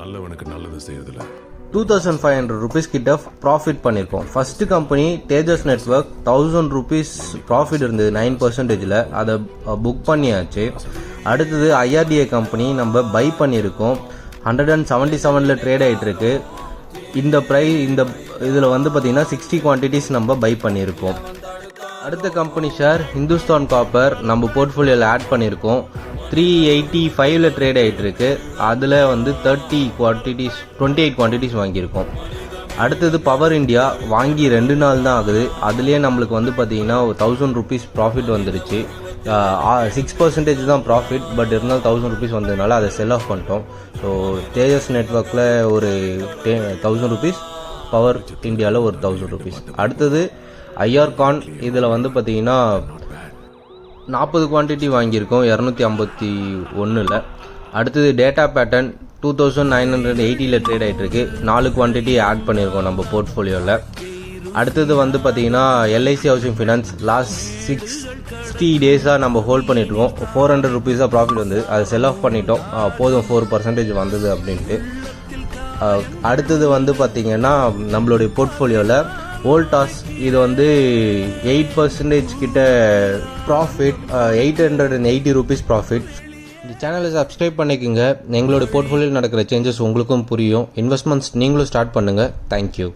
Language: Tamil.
நல்லவனுக்கு நல்லது செய்யறதுல two thousand five hundred rupees கிட்ட ப்ராஃபிட் பண்ணியிருக்கோம் first company Tejas network thousand rupees profit இருந்தது நைன் பர்சன்டேஜில் அதை புக் பண்ணியாச்சு. அடுத்தது ஐஆர்டிஏ கம்பெனி நம்ம பை பண்ணியிருக்கோம் ஹண்ட்ரட் அண்ட் செவன்ட்டி செவனில் ட்ரேட் ஆகிட்டுருக்கு இந்த ப்ரை இந்த இதில் வந்து பார்த்திங்கன்னா சிக்ஸ்டி குவான்டிட்டிஸ் நம்ம பை பண்ணியிருக்கோம் அடுத்த கம்பெனி ஷேர் ஹிந்துஸ்தான் காப்பர் நம்ம போர்ட்ஃபோலியோவில் ஆட் பண்ணியிருக்கோம் த்ரீ எயிட்டி ஃபைவ்ல ட்ரேட் ஆகிட்டுருக்கு அதில் வந்து thirty quantities twenty eight quantities வாங்கியிருக்கோம். அடுத்தது பவர் இண்டியா வாங்கி ரெண்டு நாள் தான் ஆகுது. அதுலேயே நம்மளுக்கு வந்து பார்த்தீங்கன்னா ஒரு தௌசண்ட் ருபீஸ் ப்ராஃபிட் வந்துருச்சு. சிக்ஸ் பர்சன்டேஜ் தான் ப்ராஃபிட் பட் இருந்தாலும் தௌசண்ட் ருபீஸ் வந்ததுனால அதை செல் ஆஃப் பண்ணிட்டோம். ஸோ தேஜஸ் நெட்ஒர்க்கில் ஒரு தௌசண்ட் ருபீஸ் பவர் இண்டியாவில் ஒரு தௌசண்ட் ருபீஸ் அடுத்தது ஐஆர்கான் இதில் வந்து பார்த்தீங்கன்னா நாற்பது குவான்டிட்டி வாங்கியிருக்கோம் இரநூத்தி ஐம்பத்தி ஒன்றில் அடுத்தது data pattern two thousand nine hundred எயிட்டியில் trade ஆகிட்டு நாலு குவான்டிட்டி ஆட் பண்ணியிருக்கோம் நம்ம போர்ட்ஃபோலியோவில் அடுத்தது வந்து பார்த்தீங்கன்னா LIC housing finance last six sixty டேஸாக நம்ம ஹோல்ட் பண்ணிட்டுருக்கோம். ஃபோர் ஹண்ட்ரட் ருபீஸாக ப்ராஃபிட் வந்து அதை செல் ஆஃப் பண்ணிட்டோம். போதும் ஃபோர் பர்சன்டேஜ் வந்தது அப்படின்ட்டு. அடுத்தது வந்து பார்த்திங்கன்னா நம்மளுடைய போர்ட்ஃபோலியோவில் வோல்டாஸ் இது வந்து எயிட் பர்சன்டேஜ் கிட்ட profit eight hundred and eighty rupees profit இந்த சேனலை சப்ஸ்கிரைப் பண்ணிக்கோங்க. எங்களோட போர்ட்ஃபோலியோவில் நடக்கிற சேஞ்சஸ் உங்களுக்கும் புரியும். இன்வெஸ்ட்மெண்ட்ஸ் நீங்களும் ஸ்டார்ட் பண்ணுங்கள் தேங்க்யூ